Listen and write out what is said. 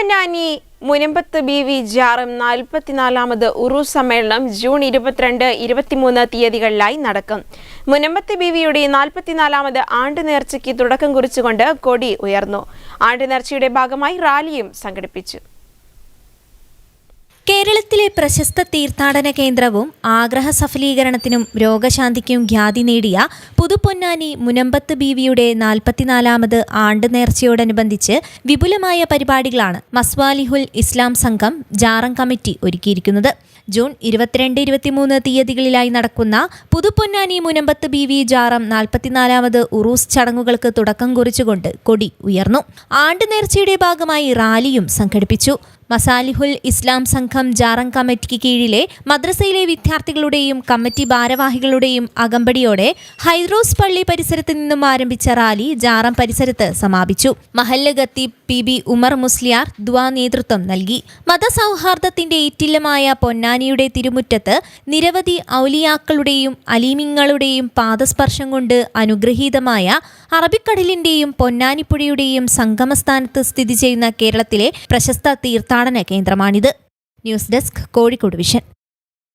Puthuponnani മുനമ്പത്ത് B V ജാറും നാൽപ്പത്തിനാലാമത് ഉറു സമ്മേളനം ജൂൺ ഇരുപത്തിരണ്ട് ഇരുപത്തിമൂന്ന് തീയതികളിലായി നടക്കും. മുനമ്പത്ത് ബി വിയുടെ നാൽപ്പത്തിനാലാമത് ആണ്ട് നേർച്ചയ്ക്ക് തുടക്കം കുറിച്ചുകൊണ്ട് കൊടി ഉയർന്നു. ആണ്ട് നേർച്ചയുടെ ഭാഗമായി റാലിയും സംഘടിപ്പിച്ചു. കേരളത്തിലെ പ്രശസ്ത തീർത്ഥാടന കേന്ദ്രവും ആഗ്രഹ സഫലീകരണത്തിനും രോഗശാന്തിക്കും ഖ്യാതി നേടിയ പുതുപൊന്നാനി മുനമ്പത്ത് ബീവിയുടെ നാൽപ്പത്തിനാലാമത് ആണ്ട് നേർച്ചയോടനുബന്ധിച്ച് വിപുലമായ പരിപാടികളാണ് മസ്വാലിഹുൽ ഇസ്ലാം സംഘം ജാറം കമ്മിറ്റി ഒരുക്കിയിരിക്കുന്നത്. ജൂൺ ഇരുപത്തിരണ്ട് ഇരുപത്തിമൂന്ന് തീയതികളിലായി നടക്കുന്ന പുതുപൊന്നാനി മുനമ്പത്ത് ബി വി ജാറം നാൽപ്പത്തിനാലാമത് ഉറൂസ് ചടങ്ങുകൾക്ക് തുടക്കം കുറിച്ചുകൊണ്ട് കൊടി ഉയർന്നു. ആണ്ട് നേർച്ചയുടെ ഭാഗമായി റാലിയും സംഘടിപ്പിച്ചു. മസാലിഹുൽ ഇസ്ലാം സംഘം ജാറം കമ്മിറ്റിക്ക് കീഴിലെ മദ്രസയിലെ വിദ്യാർത്ഥികളുടെയും കമ്മിറ്റി ഭാരവാഹികളുടെയും അകമ്പടിയോടെ ഹൈദ്രോസ് പള്ളി പരിസരത്ത് നിന്നും ആരംഭിച്ച റാലി ജാറം പരിസരത്ത് സമാപിച്ചു. മഹല്ല് ഖത്തീബ് പി ബി ഉമർ മുസ്ലിയാർ ദ്വാ നേതൃത്വം നൽകി. മതസൗഹാർദ്ദത്തിന്റെ ഈറ്റില്ലമായ പൊന്നാനിയുടെ തിരുമുറ്റത്ത് നിരവധി ഔലിയാക്കളുടെയും അലീമിങ്ങളുടെയും പാദസ്പർശം കൊണ്ട് അനുഗ്രഹീതമായ അറബിക്കടലിന്റെയും പൊന്നാനിപ്പുഴയുടെയും സംഗമസ്ഥാനത്ത് സ്ഥിതി ചെയ്യുന്ന കേരളത്തിലെ പ്രശസ്ത തീർത്ഥാടന കേന്ദ്രമാണിത്. News desk Kozhikode vision.